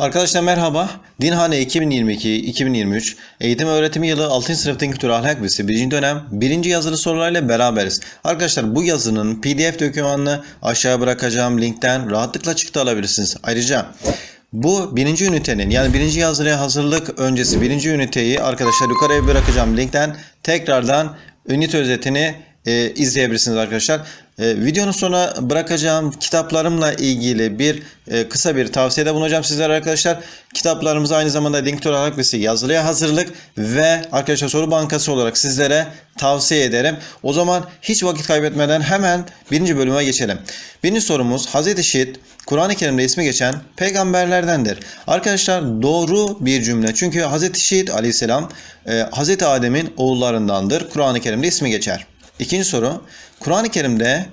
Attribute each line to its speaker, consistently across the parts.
Speaker 1: Arkadaşlar merhaba. Dinhane 2022-2023 eğitim öğretim yılı 6. sınıf Din Kültürü Ahlak Bilgisi 1. dönem 1. yazılı sorularla beraberiz. Arkadaşlar bu yazının pdf dokümanını aşağıya bırakacağım linkten rahatlıkla çıktı alabilirsiniz. Ayrıca bu birinci ünitenin yani birinci yazılıya hazırlık öncesi birinci üniteyi arkadaşlar yukarıya bırakacağım linkten tekrardan ünite özetini e, izleyebilirsiniz arkadaşlar. E, videonun sonuna bırakacağım kitaplarımla ilgili bir e, kısa bir tavsiyede bulunacağım sizlere arkadaşlar. Kitaplarımız aynı zamanda Kültürü Ahlak Bilgisi yazılıya hazırlık ve arkadaşlar soru bankası olarak sizlere tavsiye ederim. O zaman hiç vakit kaybetmeden hemen birinci bölüme geçelim. Birinci sorumuz Hazreti Şit Kur'an-ı Kerim'de ismi geçen peygamberlerdendir. Arkadaşlar doğru bir cümle. Çünkü Hazreti Şit aleyhisselam e, Hazreti Adem'in oğullarındandır. Kur'an-ı Kerim'de ismi geçer. İkinci soru. Kur'an-ı Kerim'de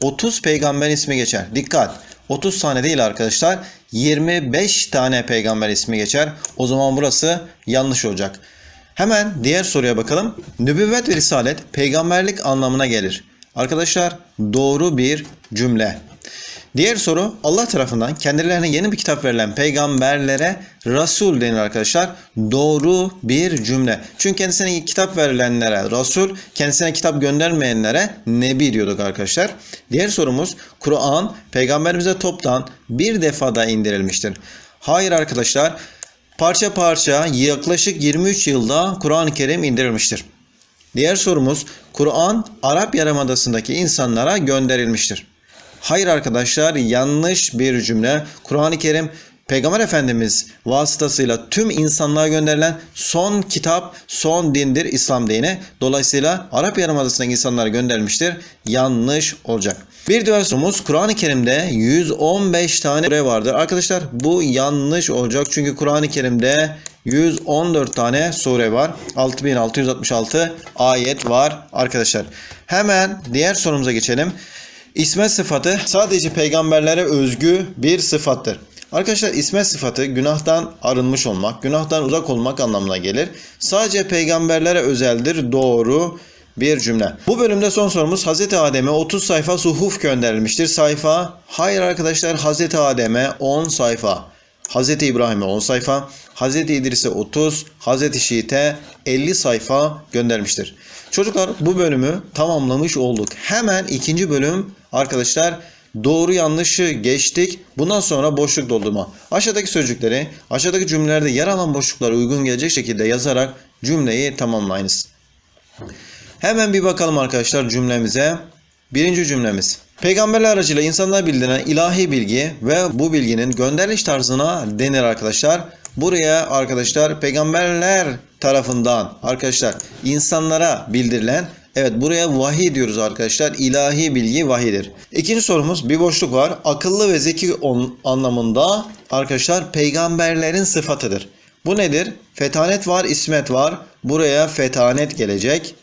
Speaker 1: 30 peygamber ismi geçer. Dikkat. 30 tane değil arkadaşlar. 25 tane peygamber ismi geçer. O zaman burası yanlış olacak. Hemen diğer soruya bakalım. Nübüvvet ve risalet peygamberlik anlamına gelir. Arkadaşlar doğru bir cümle. Diğer soru Allah tarafından kendilerine yeni bir kitap verilen peygamberlere Resul denir arkadaşlar. Doğru bir cümle. Çünkü kendisine kitap verilenlere Resul, kendisine kitap göndermeyenlere Nebi diyorduk arkadaşlar. Diğer sorumuz Kur'an peygamberimize toptan bir defada indirilmiştir. Hayır arkadaşlar. Parça parça yaklaşık 23 yılda Kur'an-ı Kerim indirilmiştir. Diğer sorumuz Kur'an Arap Yarımadası'ndaki insanlara gönderilmiştir. Hayır arkadaşlar yanlış bir cümle. Kur'an-ı Kerim Peygamber Efendimiz vasıtasıyla tüm insanlığa gönderilen son kitap, son dindir İslam dini. Dolayısıyla Arap Yarımadası'ndaki insanlara gönderilmiştir. Yanlış olacak. Bir diğer sorumuz Kur'an-ı Kerim'de 115 tane sure vardır. Arkadaşlar bu yanlış olacak. Çünkü Kur'an-ı Kerim'de 114 tane sure var. 6666 ayet var arkadaşlar. Hemen diğer sorumuza geçelim. İsmet sıfatı sadece peygamberlere özgü bir sıfattır. Arkadaşlar ismet sıfatı günahtan arınmış olmak, günahtan uzak olmak anlamına gelir. Sadece peygamberlere özeldir. Doğru bir cümle. Bu bölümde son sorumuz Hz. Adem'e 30 sayfa suhuf gönderilmiştir. Sayfa hayır arkadaşlar Hz. Adem'e 10 sayfa. Hz. İbrahim'e 10 sayfa, Hz. İdris'e 30, Hz. Şiit'e 50 sayfa göndermiştir. Çocuklar bu bölümü tamamlamış olduk. Hemen ikinci bölüm arkadaşlar doğru yanlışı geçtik. Bundan sonra boşluk doldurma. Aşağıdaki sözcükleri aşağıdaki cümlelerde yer alan boşluklara uygun gelecek şekilde yazarak cümleyi tamamlayınız. Hemen bir bakalım arkadaşlar cümlemize. Birinci cümlemiz. Peygamberler aracıyla insanlara bildirilen ilahi bilgi ve bu bilginin gönderiliş tarzına denir arkadaşlar. Buraya arkadaşlar peygamberler tarafından arkadaşlar insanlara bildirilen Evet buraya vahiy diyoruz arkadaşlar. İlahi bilgi vahidir. İkinci sorumuz bir boşluk var. Akıllı ve zeki anlamında arkadaşlar peygamberlerin sıfatıdır. Bu nedir? Fetanet var, ismet var. Buraya fetanet gelecek.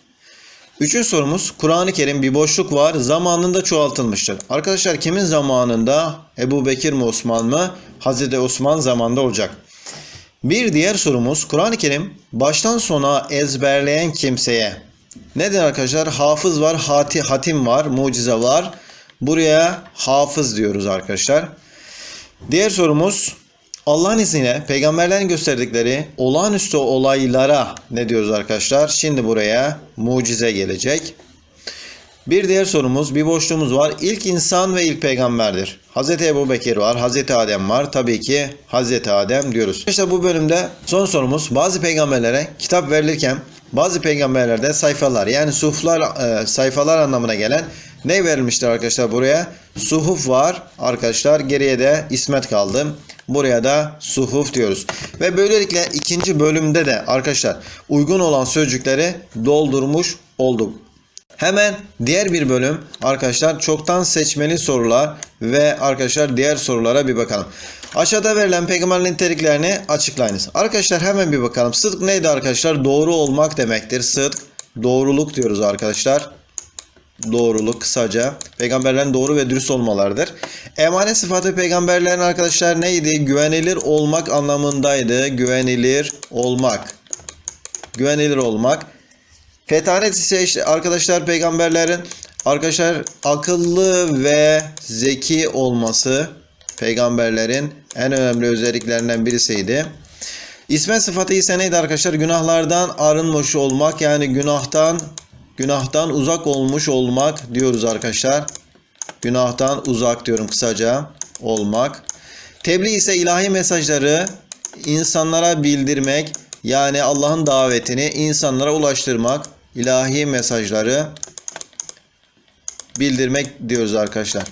Speaker 1: Üçüncü sorumuz Kur'an-ı Kerim bir boşluk var zamanında çoğaltılmıştır. Arkadaşlar kimin zamanında? Ebu Bekir mi Osman mı? Hazreti Osman zamanında olacak. Bir diğer sorumuz Kur'an-ı Kerim baştan sona ezberleyen kimseye. Nedir arkadaşlar? Hafız var, hati, hatim var, mucize var. Buraya hafız diyoruz arkadaşlar. Diğer sorumuz Allah'ın izniyle peygamberlerin gösterdikleri olağanüstü olaylara ne diyoruz arkadaşlar? Şimdi buraya mucize gelecek. Bir diğer sorumuz, bir boşluğumuz var. İlk insan ve ilk peygamberdir. Hz. Ebu Bekir var, Hz. Adem var. Tabii ki Hz. Adem diyoruz. İşte bu bölümde son sorumuz. Bazı peygamberlere kitap verilirken bazı peygamberlerde sayfalar yani suhuflar e, sayfalar anlamına gelen ne verilmiştir arkadaşlar buraya? Suhuf var arkadaşlar. Geriye de ismet kaldı. Buraya da suhuf diyoruz. Ve böylelikle ikinci bölümde de arkadaşlar uygun olan sözcükleri doldurmuş olduk. Hemen diğer bir bölüm arkadaşlar çoktan seçmeli sorular ve arkadaşlar diğer sorulara bir bakalım. Aşağıda verilen peygamberlerin niteliklerini açıklayınız. Arkadaşlar hemen bir bakalım. Sıdk neydi arkadaşlar? Doğru olmak demektir. Sıdk doğruluk diyoruz arkadaşlar. Doğruluk kısaca. Peygamberlerin doğru ve dürüst olmalarıdır. Emanet sıfatı peygamberlerin arkadaşlar neydi? Güvenilir olmak anlamındaydı. Güvenilir olmak. Güvenilir olmak. Fetanet ise işte arkadaşlar peygamberlerin arkadaşlar akıllı ve zeki olması. peygamberlerin en önemli özelliklerinden birisiydi. İsmen sıfatı ise neydi arkadaşlar? Günahlardan arınmış olmak yani günahtan günahtan uzak olmuş olmak diyoruz arkadaşlar. Günahtan uzak diyorum kısaca olmak. Tebliğ ise ilahi mesajları insanlara bildirmek yani Allah'ın davetini insanlara ulaştırmak, ilahi mesajları bildirmek diyoruz arkadaşlar.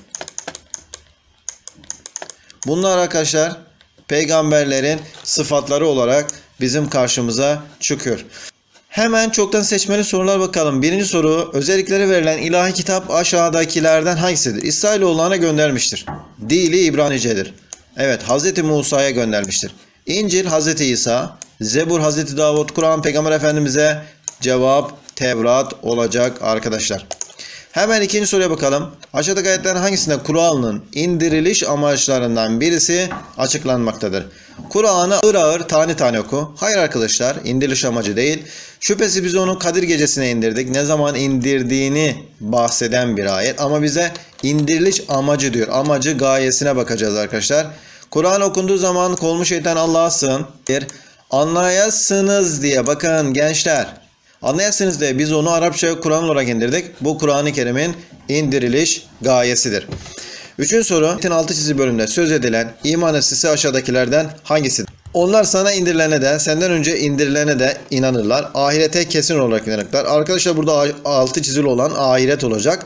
Speaker 1: Bunlar arkadaşlar peygamberlerin sıfatları olarak bizim karşımıza çıkıyor. Hemen çoktan seçmeli sorular bakalım. Birinci soru özellikleri verilen ilahi kitap aşağıdakilerden hangisidir? İsrailoğullarına göndermiştir. Dili İbranicedir. Evet Hz. Musa'ya göndermiştir. İncil Hz. İsa, Zebur Hz. Davud, Kur'an Peygamber Efendimiz'e cevap Tevrat olacak arkadaşlar. Hemen ikinci soruya bakalım. Aşağıdaki ayetlerin hangisinde Kur'an'ın indiriliş amaçlarından birisi açıklanmaktadır? Kur'an'ı ağır ağır tane tane oku. Hayır arkadaşlar indiriliş amacı değil. Şüphesiz biz onu Kadir gecesine indirdik. Ne zaman indirdiğini bahseden bir ayet. Ama bize indiriliş amacı diyor. Amacı gayesine bakacağız arkadaşlar. Kur'an okunduğu zaman kolmu şeytan Allah'a sığın. Anlayasınız diye bakın gençler. Anlayasınız diye biz onu Arapçaya Kur'an olarak indirdik. Bu Kur'an-ı Kerim'in indiriliş gayesidir. Üçüncü soru. Metin 6 çizgi bölümünde söz edilen iman esası aşağıdakilerden hangisidir? Onlar sana indirilene de senden önce indirilene de inanırlar. Ahirete kesin olarak inanırlar. Arkadaşlar burada altı çizili olan ahiret olacak.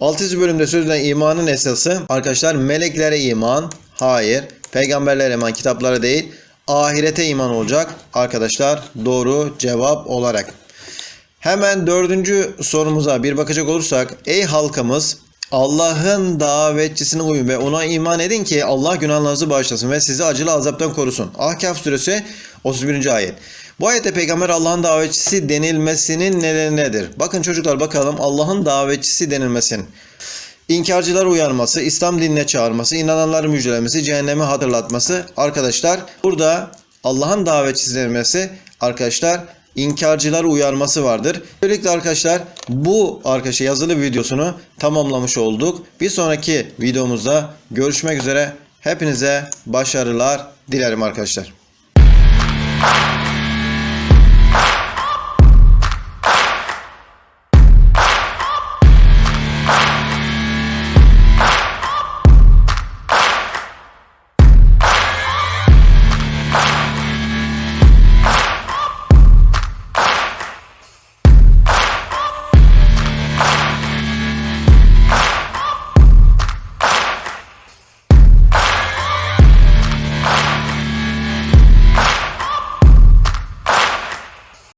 Speaker 1: 6. bölümde söz edilen imanın esası arkadaşlar meleklere iman, hayır, peygamberlere iman, kitaplara değil, ahirete iman olacak arkadaşlar doğru cevap olarak. Hemen dördüncü sorumuza bir bakacak olursak ey halkımız Allah'ın davetçisine uyun ve ona iman edin ki Allah günahlarınızı bağışlasın ve sizi acılı azaptan korusun. Ahkaf suresi 31. ayet. Bu ayette peygamber Allah'ın davetçisi denilmesinin nedeni nedir? Bakın çocuklar bakalım Allah'ın davetçisi denilmesinin. İnkarcılar uyarması, İslam dinine çağırması, inananları müjdelemesi, cehennemi hatırlatması. Arkadaşlar burada Allah'ın davetçisi denilmesi arkadaşlar inkarcılar uyarması vardır. Böylelikle arkadaşlar bu arkadaşlar yazılı videosunu tamamlamış olduk. Bir sonraki videomuzda görüşmek üzere. Hepinize başarılar dilerim arkadaşlar.